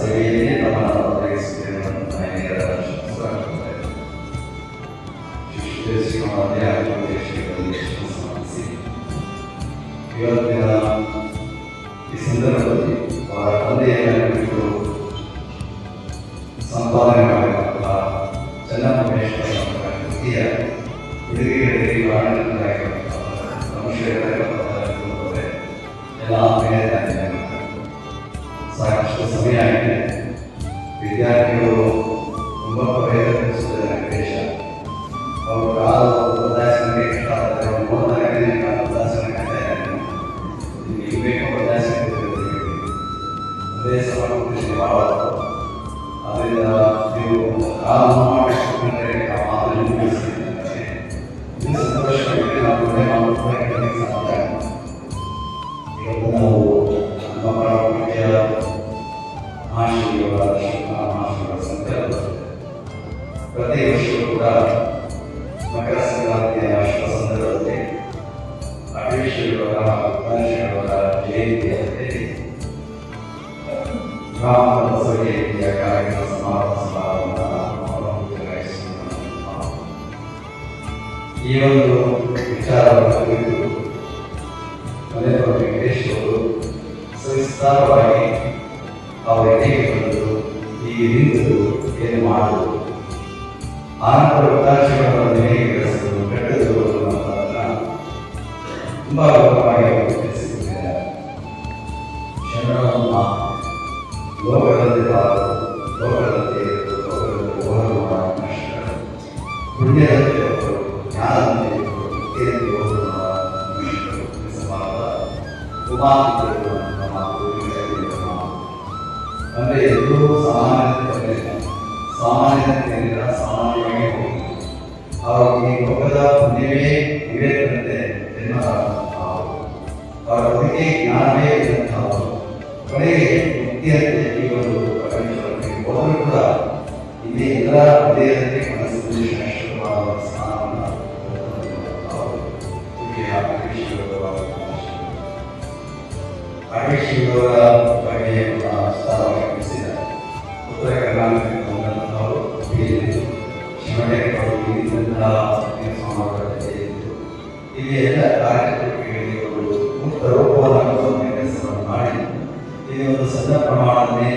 fazer né? Obrigado. ಗ್ರಾಮದ ಸಭೆಯ ಕಾರ್ಯಕ್ರಮ ಈ ಒಂದು ವಿಚಾರವನ್ನು ಕುರಿತು ಮನೆ ಸವಿಸ್ತಾರವಾಗಿ ಅವರ ಬಂದರು ಹೀಗೆ ನಿಂತರು ಏನು ಮಾಡಿದರು ಆನಂತರ ಉದಾಹರಣೆಗಳನ್ನು ಹೇಗೆ ಬೆಳೆಸಿದರು ಬೆಟ್ಟದರು ತುಂಬ ಅಂದರೆ ಎಲ್ಲರೂ ಸಾಮಾನ್ಯತೆ ಸಾಮಾನ್ಯತೆಯಿಂದ ಸಾಮಾನ್ಯವಾಗಿ ಅವರ ಈ ಲೋಕದ ಪುಣ್ಯವೇ ಇವೆಂತೆ ಜನ್ಮರಾಗುವಂತಹವರು ಅವರ ಬದುಕಿ ಜ್ಞಾನವೇ ಇರುವಂತಹವರು ಒಂದು ಕೂಡ ಇಲ್ಲಿ ಎಲ್ಲ ದೇಹದ ಈ ಎಲ್ಲ ಕಾರ್ಯಚಟುವಟಿಕೆಗಳಿಗೆ ಮುಕ್ತ ರೂಪವನ್ನು ಮಾಡಿ ಇಲ್ಲಿ ಒಂದು ಸಣ್ಣ ಪ್ರಮಾಣದಲ್ಲಿ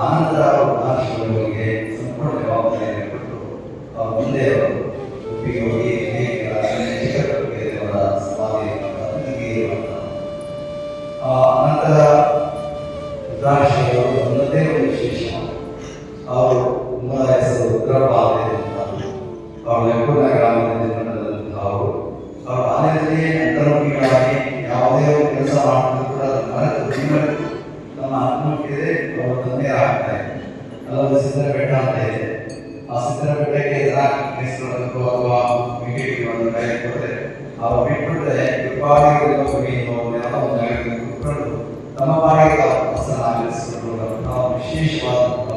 ಆನಂತರ ಅವರು ಮಹಾತ್ಮಗಳಿಗೆ ಸಂಪೂರ್ಣ ಜವಾಬ್ದಾರಿಯನ್ನು ಕೊಟ್ಟು ಮುಂದೆ ಅವರು ಒಪ್ಪಿಗೆ ಹೋಗಿ विशेषवाद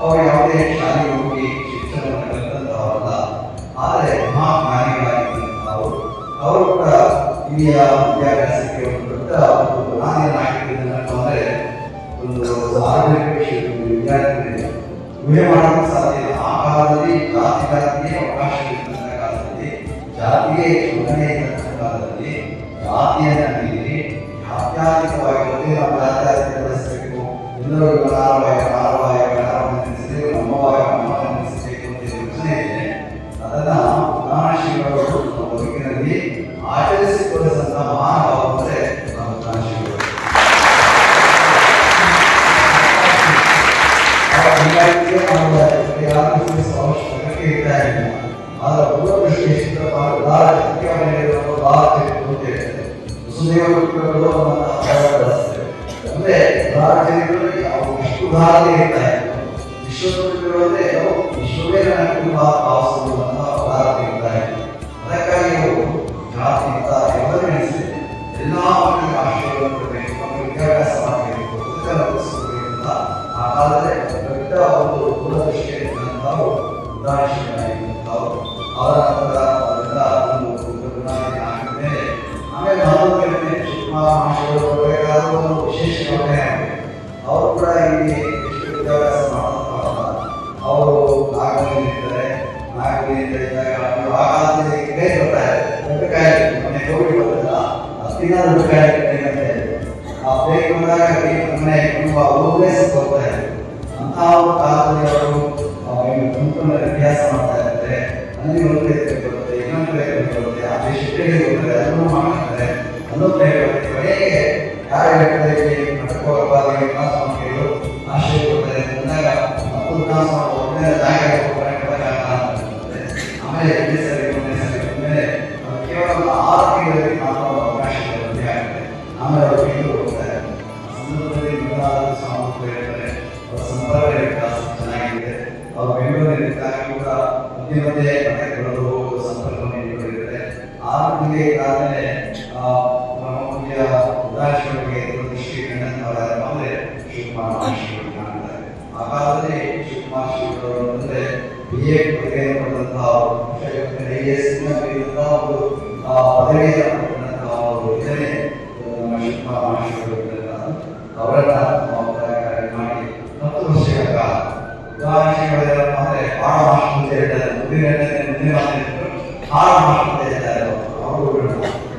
और यहाँ पे शादी हो ಸುದೇವಗಳು ಅಂದರೆ ಭಾರತೀಯರು ಯಾವ ವಿಷ್ಣು ಭಾರತೀಯ ವಿಶೇಷವಾಗಿ ಅವರು ಕೂಡ ಇಲ್ಲಿ ವಿದ್ಯಾಭ್ಯಾಸ ಮಾಡೋದಲ್ಲ ಅವರು ನಾಗಲಿದ್ದಾರೆ ನಾಗಲಿದ್ದಾರೆ ಅವರು ಆಗಾದಕ್ಕೆ ಬರ್ತಾರೆ ಕಾಯಿ ಮನೆ ಕೋವಿಡ್ ಬಂದಲ್ಲ ಹತ್ತು ದಿನ ಅಂತ ಹೇಳಿದ್ರು. ಆ ಬ್ರೇಕ್ ಬಂದಾಗ ಮನೆ ತುಂಬ ಹೋಗ್ಲೇ ಸ್ವಲ್ಪ ಆಮೇಲೆ ಉದಾಹರಣೆಗಳೆಲ್ಲಪ್ಪ ಅಂದರೆ ಆರು ಭಾಷೆ ಅಂತ ಹೇಳ್ತಾರೆ ಮುಂದಿನ ಮುಂದಿನ ಭಾಷೆ ಆರು ಅಂತ ಹೇಳ್ತಾರೆ ಅವರು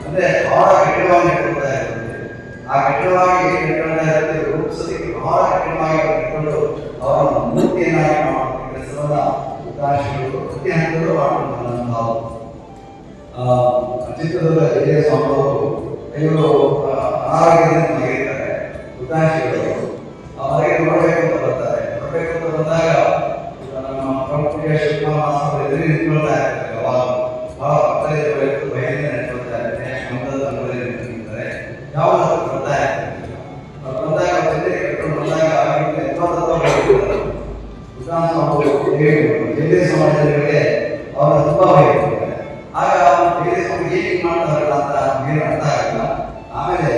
ಅಂದ್ರೆ ಬಹಳ ಕಠಿಣವಾಗಿ ಕೊಡ್ತಾ ಇರುತ್ತೆ ಆ ಕಠಿಣವಾಗಿ ಕಟ್ಕೊಂಡ ಇರುತ್ತೆ ರೂಪಿಸೋದಕ್ಕೆ ಬಹಳ ಕಠಿಣವಾಗಿ ಕಟ್ಕೊಂಡು ಅವರನ್ನು ಮೂರ್ತಿಯನ್ನಾಗಿ ಮಾಡುವ ಕೆಲಸವನ್ನು ಉದಾಹರಣೆಗಳು ಪ್ರತಿ ಅನಾರೋಗ್ಯದಿಂದ ಬಂದಾಗ ಬಂದಾಗ ಬಂದರೆ ಬಂದಾಗ ಬೇರೆ ಸಮಾಜದವರಿಗೆ ಅವರ ತುಂಬಾ ಆಗ ಬೇರೆ ಏನು ಮಾಡ್ತಾರಲ್ಲ ಅಂತ ನಮಗೆ ಅರ್ಥ ಆಗಲ್ಲ ಆಮೇಲೆ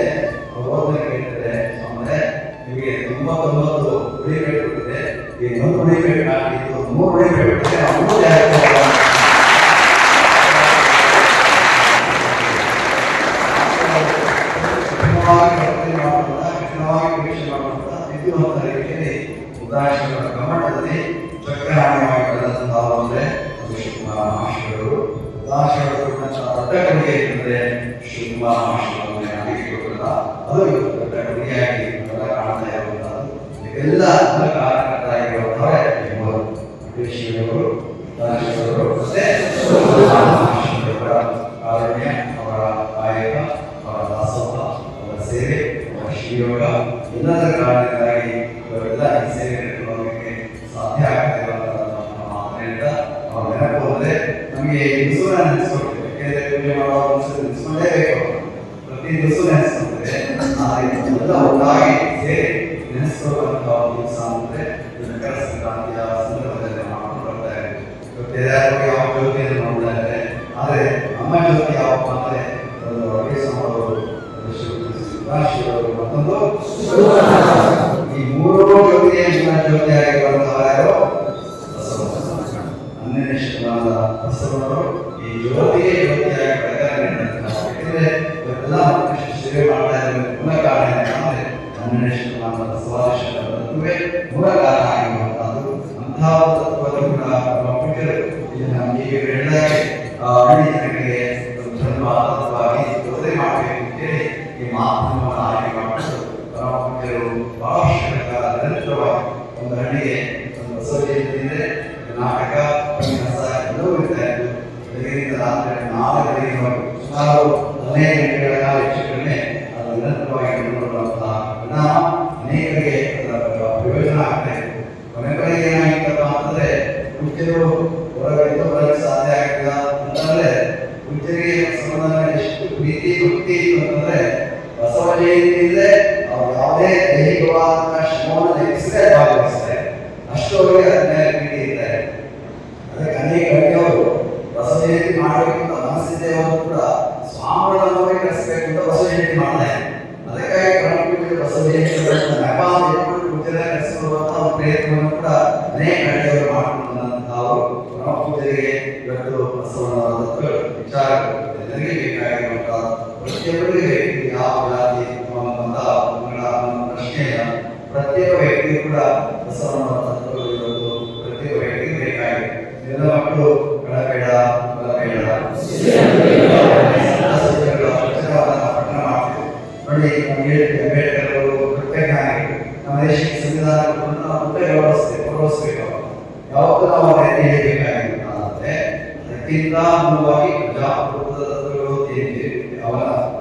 ಅವರು ಹೇಳ್ತಾರೆ ಅಂದರೆ ನಿಮಗೆ ತುಂಬ ತೊಂಬತ್ತು ಹೊಡಿಬೇಕಾಗ್ತದೆ ಈ ಒಂದು ಹೊಡಿಬೇಕಾಗಿತ್ತು ಮೂರು ಹೊಡಿಬೇಕಾಗ್ತದೆ ಶಿವಕುಮಾರ ಮಹಾಶಿವನ ಅನಿಸಿಕೊಳ್ತಾ ಅದು ಗುರಿಯಾಗಿ ಕಾಣ್ತಾ ಇರುವಂತಹದ್ದು ಇದೆಲ್ಲ ಕಾರಣಕರ್ತ ಇರುವಂತವರೇ ಎಂಬುದು ಶಿವರು ದಾನೇಶ್ವರರು ಮತ್ತೆ ಮಹಾಶಿವರ ಕಾರುಣ್ಯ ಅವರ ಕಾಯಕ ಅವರ ದಾಸೋಹ ಅವರ ಸೇವೆ ಅವರ ಶಿವಯೋಗ ಎಲ್ಲದರ ಕಾರಣ எல்லாருடைய அவங்க அதை அம்மா ಒಂದು ಹಳ್ಳಿಗೆ, ಒಂದು ಅಂದ್ರೆ ನಾಟಕ ಎಲ್ಲವೂ ಇರ್ತಾ ಇತ್ತು. ಬೆಳಗ್ಗೆಯಿಂದ ರಾತ್ರಿ ನಾಲ್ಕು ಗಂಟೆಗೆ ಹೊರಟು. ಸುಮಾರು ಹದಿನೈದು ಗಂಟೆಗಳ ಕಾಲ ಹೆಚ್ಚು ಕಡಿಮೆ, ಅದು ನಿರಂತರವಾಗಿ ನಡೆದುಕೊಳ್ಳುವಂತಹ ಪರಿಣಾಮ. ಕರ್ನಾಟಕದಲ್ಲಿ ಬಸವ ಜಯಂತಿ ನೆಪ ಇಟ್ಕೊಂಡು ಪೂಜೆನ ಕರೆಸಿಕೊಳ್ಳುವಂತಹ ಒಂದು ಪ್ರಯತ್ನವನ್ನು ಕೂಡ ಅನೇಕ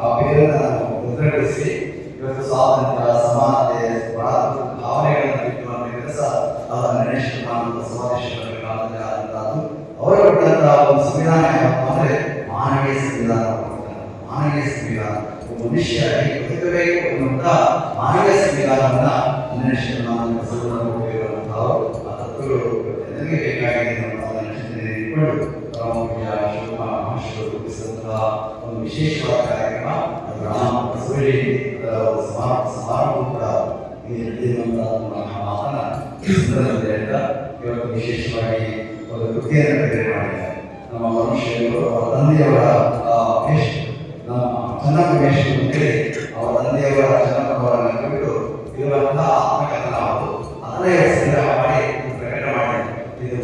ಆ ಪೇರನ್ನು ಮುದ್ರಗೊಳಿಸಿ ಇವತ್ತು ಸ್ವಾತಂತ್ರ್ಯ, ಸಮಾನತೆ ಭಾವನೆಗಳನ್ನು ಬಿತ್ತುವಂತ ಕೆಲಸ ಶತಮಾನದ ಸಮಾವೇಶಗಳ ಕಾಲದಲ್ಲಿ ಆದಂತಹದ್ದು ಅವರು ಕೊಟ್ಟಂತಹ ಒಂದು ಸಂವಿಧಾನ ಯಾವತ್ತು ಅಂದ್ರೆ ಮಾನವೀಯ ಸಂವಿಧಾನ. ಮಾನವೀಯ ಸಂವಿಧಾನ. ಮನುಷ್ಯ ಹೇಗೆ ಬದುಕಬೇಕು ಅನ್ನುವಂತ ಮಾನವೀಯ ಸಂವಿಧಾನವನ್ನ ಆ ತತ್ವಗಳು ಎಲ್ಲರಿಗೆ ಬೇಕಾಗಿದೆ. ವಿಶೇಷವಾಗಿ ಒಂದು ಕೃತಿಯನ್ನು ಬಿಡುಗಡೆ ಮಾಡಿದ್ದಾರೆ. ನಮ್ಮ ಮನುಷ್ಯರು, ಅವರ ತಂದೆಯವರ ವೇಷ, ನಮ್ಮ ಚೆನ್ನಪ್ಪ ವೇಷ ಅಂತೇಳಿ ಅವರ ತಂದೆಯವರ ಚೆನ್ನಪ್ಪನವರನ್ನು ಕಂಡು ಇರುವಂತಹ ಆತ್ಮಕಥನ ಅವರು ಅದನ್ನೇ ಸಂಗ್ರಹ ಮಾಡಿ ಪ್ರಕಟ ಮಾಡಿದ್ದಾರೆ. ಇದು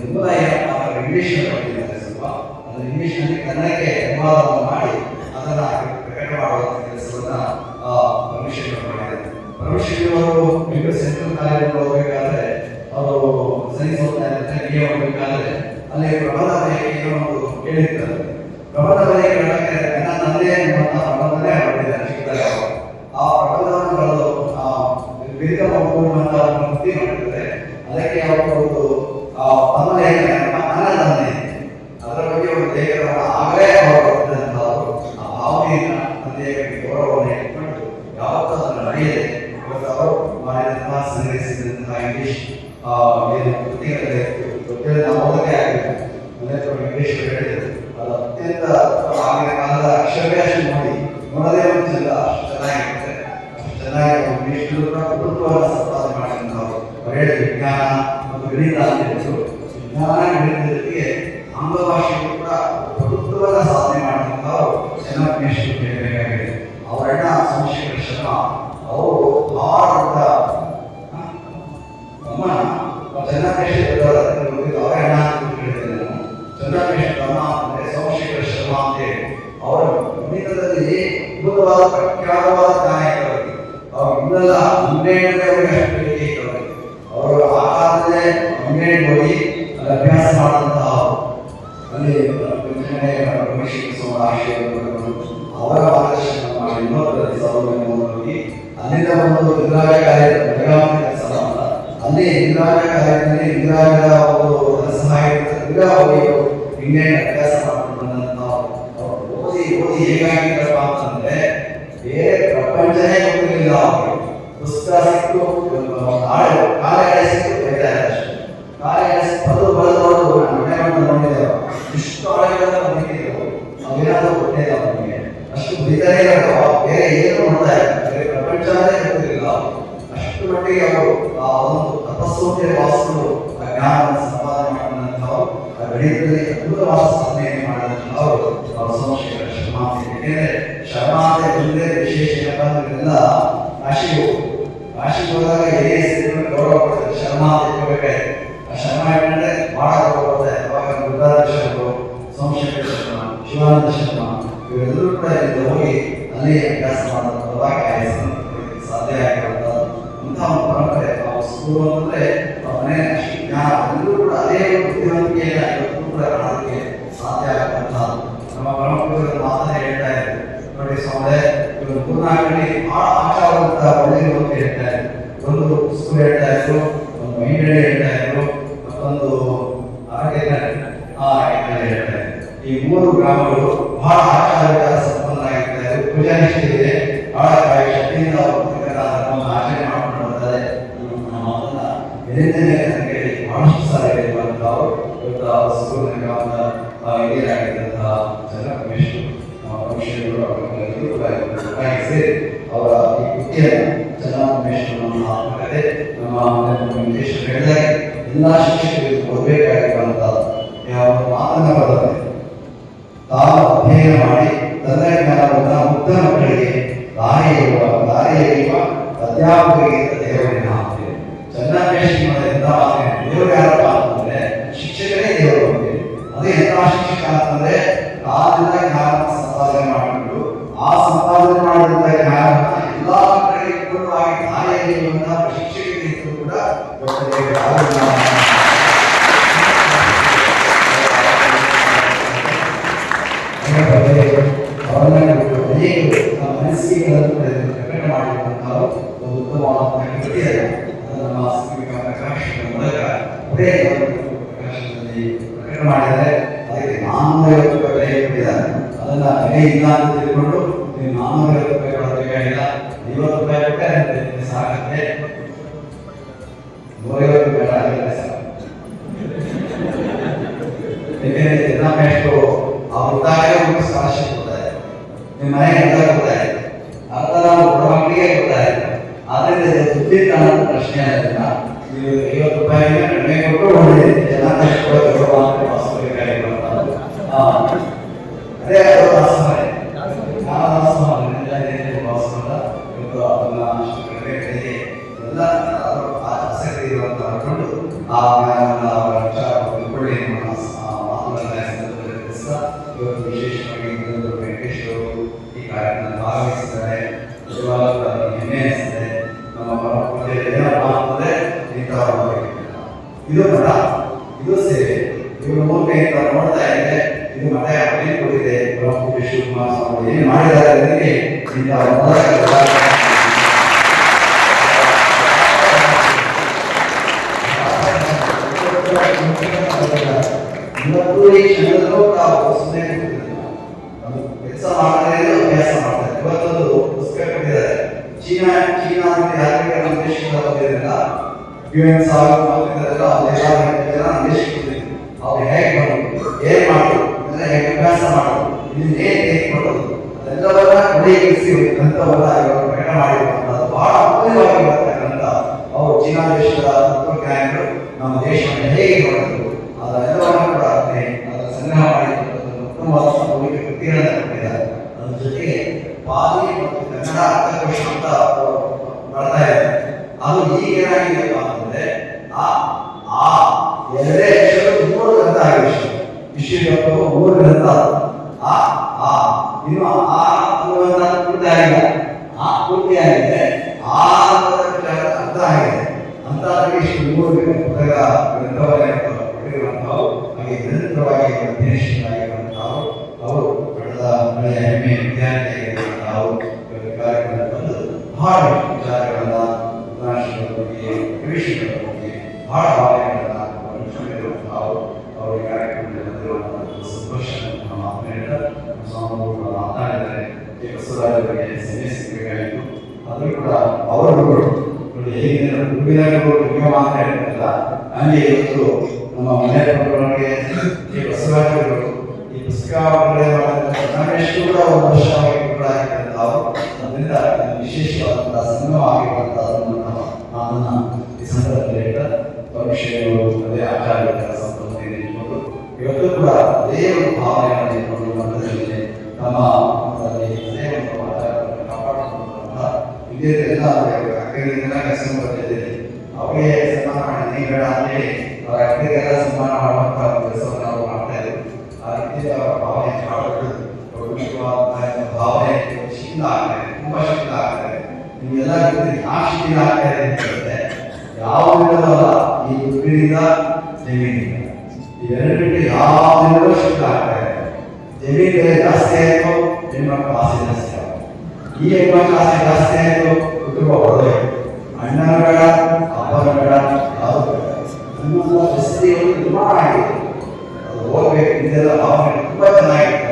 ಅಂದ್ರೆ ಇಂಗ್ಲಿಷ್ ಬರ್ತಿದ್ದಾರೆ ಸ್ವಲ್ಪ. ಅದು ಇಂಗ್ಲೀಷ್ನಲ್ಲಿ ಕನ್ನಡಕ್ಕೆ ಅನುವಾದವನ್ನು ಮಾಡಿ ಅದನ್ನು ಪ್ರಕಟ ಮಾಡುವಂತ ಕೆಲಸವನ್ನು ಪರಮೇಶ್ವರಿ ಮಾಡಿದ್ದಾರೆ. ಪರಮೇಶ್ವರಿ ಅವರು ಸೆಂಟ್ರಲ್ ಕಾಲೇಜಲ್ಲಿ ಹೋಗ್ಬೇಕಾದ್ರೆ ಸೈನ್ಸ್ ಓದ್ತಾ ಹೋಗ್ಬೇಕಾದ್ರೆ ಅಲ್ಲಿ ಪ್ರಬಂಧ ಬರೆಯಕ್ಕೆ ಒಂದು ಹೇಳಿರ್ತಾರೆ ಪ್ರಬಂಧ ಬರೆಯಕ್ಕೆ ನನ್ನ ತಂದೆ ಅನ್ನುವಂಥ ಪ್ರಬಂಧನೇ ಮಾಡಿದ್ದಾರೆ. ಆ ಪ್ರಬಲವನ್ನು ಆ ಬಿರುಕ ಅಂತ ಒಂದು ಕೃತಿ ಮಾಡಿರ್ತಾರೆ ಅದಕ್ಕೆ ಅವರು ಒಂದು, ಆ ಪಂಚಹೇಕುಲಿಲ್ಲ ಪುಸ್ತಕ ಸಿಕ್ಕು ಆಳು ಕಾಲಗಡೆ ಸಿಕ್ಕು ಹೇಳ್ತಾ ಇದ್ದಾರೆ ಅಷ್ಟೇ ಕಾಲಗಡೆ ಪದವು ಬರೆದವರು ನಾನು ಮನೆ ಬಂದು ನೋಡಿದ್ದೇವೆ ಇಷ್ಟು ಆಳುಗಳನ್ನು ಬಂದಿದ್ದೇವೆ ಅವೇನಾದರೂ ಕೊಟ್ಟಿಲ್ಲ ಅವನಿಗೆ ಅಷ್ಟು ಬಿದ್ದರೆ ಬೇರೆ ಏನು ಮಾಡ್ತಾ ಬೇರೆ ಪ್ರಪಂಚವೇ ಇರುವುದಿಲ್ಲ ಅಷ್ಟು ಮಟ್ಟಿಗೆ ಅವರು ಆ ಒಂದು ತಪಸ್ಸೋಟೆ ವಾಸರು ಆ ಜ್ಞಾನವನ್ನು ಸಂಪಾದನೆ ಮಾಡಿದಂಥವರು ಆ ಗಣಿತದಲ್ಲಿ ಅದ್ಭುತವಾದ ಸಾಧನೆಯನ್ನು ಮಾಡಿದಂಥವರು ಸಂಶಯ ಕ್ಷಮಾಪಣೆ ಏಕೆಂದರೆ ಶರ್ಮಾತೆ ಬಂದೆ ವಿಶೇಷ ಏನಪ್ಪಾಂದ್ರೆಲ್ಲ ಕಾಶಿಗೆ ಹೋಗ್ತೀವಿ ಕಾಶಿಗೆ ಹೋದಾಗ ಹಿರಿಯ ಸಿದ್ಧರು ಗೌರವ ಕೊಡ್ತಾರೆ. ಶರ್ಮಾ ಇಟ್ಕೋಬೇಕಾಯ್ತು ಆ ಶರ್ಮ ಇಟ್ಕೊಂಡ್ರೆ ಬಹಳ ಗೌರವ ಅವಾಗ ಗುರುದಾದ ಸೋಮಶೇಖರ ಶರ್ಮ, ಶಿವಾನಂದ ಶರ್ಮ, ಇವರೆಲ್ಲರೂ ಕೂಡ ಇಲ್ಲಿ ಹೋಗಿ ಅಲ್ಲಿ ಅಭ್ಯಾಸ ಮಾಡೋದು ಇವತ್ತು ಆ ಸುವರ್ಣ ಗ್ರಾಮದ ಹಿರಿಯರಾಗಿದ್ದಂತಹ ಜನ ಉಮೇಶ್ ಸೇರಿ ಅವರ ಈ ಕೃತಿಯನ್ನು ಜನ ಉಮೇಶ್ ನಮ್ಮ ಕರೆದೆ ನಮ್ಮ ಉಮೇಶ್ ಹೇಳಿದಾಗೆ ಎಲ್ಲ ಶಿಕ್ಷಕರಿಗೆ ಕೊಡಬೇಕಾಗಿರುವಂತಹ ಯಾವ ಮಾತನ್ನ ಬರುತ್ತೆ ತಾವು ಅಧ್ಯಯನ ಮಾಡಿ ತಂತ್ರಜ್ಞಾನವನ್ನು ಮುಗ್ಧ ಮಕ್ಕಳಿಗೆ ದಾರಿಯಲ್ಲಿರುವ ದಾರಿಯಲ್ಲಿರುವ ಅಧ್ಯಾಪಕರಿಗೆ ప్రధాన శిక్షకుడు కూడా డాక్టర్ ఏ ಮಾಡಿದರೆ ಅದಕ್ಕೆ ನಾಮ ಅದನ್ನ ಬೆಲೆ ಇಲ್ಲ ಅಂತ I Shad about. Yeah. ಕೊಟ್ಟಿದೆ ಪ್ರಮುಖ ಶಿವಕುಮಾರ್ ಸ್ವಾಮಿ ಏನು ಮಾಡಿದ್ದಾರೆ ಕೆಲಸ ಮಾಡದೇ ಅಭ್ಯಾಸ ಮಾಡ್ತಾರೆ ಇವತ್ತೊಂದು ಪುಸ್ತಕ ಚೀನಾ ಚೀನಾ ಅಂತ ಯಾರಿಗೆ ನಮ್ಮ ದೇಶದಿಂದ ಬಂದಿರಲಿಲ್ಲ ಯು ಎನ್ ಋಷಿಗಳ ಬಗ್ಗೆ ಬಹಳ ಭಾವನೆಗಳನ್ನ ಹಂಚಿಕೊಂಡಿರುವಂತಹ ಅವರು ಕಾರ್ಯಕ್ರಮದಲ್ಲಿ ಸಂತೋಷ ಸ್ವಾಮಿಗಳು ಮಾತನಾಡಿದ್ದಾರೆ. ಬಸವರಾಜರಿಗೆ ಸೇನೆ ಆದರೂ ಕೂಡ ಅವರುಗಳು ಹೇಗೆ ಗುರುವಿನಾಗಗಳು ವಿಮೆ ಅಂತ ಹೇಳ್ತಾರಲ್ಲ ಹಾಗೆ ಇವತ್ತು ನಮ್ಮ ಮನೆ ಪ್ರಕರಣಕ್ಕೆ ಬಸವರಾಜರು ಈ ಪುಸ್ತಕ ಎಷ್ಟು ಕೂಡ ಒಂದು ವರ್ಷವಾಗಿ ಕೂಡ ಆಗಿರುವಂತಹ ಅದರಿಂದ ವಿಶೇಷವಾದಂತಹ ಸಿನಿಮಾ ಆಗಿರುವಂತಹ ನಮ್ಮ ಸಂದರ್ಭದಲ್ಲಿ ಪರೀಕ್ಷೆಗಳು ಅದೇ ಆಚಾರಗಳ ಕೆಲಸವನ್ನು ಇವತ್ತು ಕೂಡ ಅದೇ ಒಂದು ಭಾವನೆಗಳನ್ನು ಇಟ್ಕೊಂಡು ನಮ್ಮ ಅದೇ ಒಂದು ಆಚಾರಗಳನ್ನು ಕಾಪಾಡಿಕೊಂಡಂತಹ ಇದೇ ಎಲ್ಲ ಅಕ್ಕರಿಂದ ಕೆಲಸ ಬರ್ತದೆ ಅವರಿಗೆ ಸನ್ಮಾನ ಮಾಡಿ, ನೀ ಬೇಡ ಅಂತೇಳಿ ಅವರ ಅಕ್ಕರಿಗೆಲ್ಲ ಸನ್ಮಾನ ಮಾಡುವಂತಹ ಕೆಲಸವನ್ನು ನಾವು ಮಾಡ್ತಾ ಇದ್ದೇವೆ ಆ ಭಾವನೆ ಕಾಪಾಡಲು ಭಾವನೆ ಶೀಲ ಆಗ್ತದೆ ತುಂಬಾ ಶೀಲ ಆಗ್ತದೆ ನಿಮ್ಗೆಲ್ಲ ಆ ಶೀಲ ಆಗ್ತಾ ಇದೆ ಹೇಳಿದ್ರೆ ಈ ದುಡ್ಡಿನಿಂದ ಜಮೀನಿಂದ ಇವೆರಡಕ್ಕೆ ಯಾವುದೆಲ್ಲೋ ಶೀಲ ಆಗ್ತಾ ಇದೆ ಜಮೀನು ಬೆಲೆ ಜಾಸ್ತಿ ಆಯಿತು, ನಿಮ್ಮ ಆಸೆ ಜಾಸ್ತಿ ಆಯಿತು. ಈ ಹೆಣ್ಮಕ್ಳ ಆಸೆ ಜಾಸ್ತಿ ಆಯಿತು, ಕುಟುಂಬ ಹೊರದೋಯ್ತು ಅಣ್ಣನ ಬೇಡ ಅಪ್ಪನ ಬೇಡ ಯಾವುದು ಬೇಡ ಪರಿಸ್ಥಿತಿಗಳು ತುಂಬ ಆಗಿದೆ ಅದು ಹೋಗ್ಬೇಕು, ಇದೆಲ್ಲ ಭಾವನೆ, ತುಂಬಾ ಚೆನ್ನಾಗಿರ್ತಾ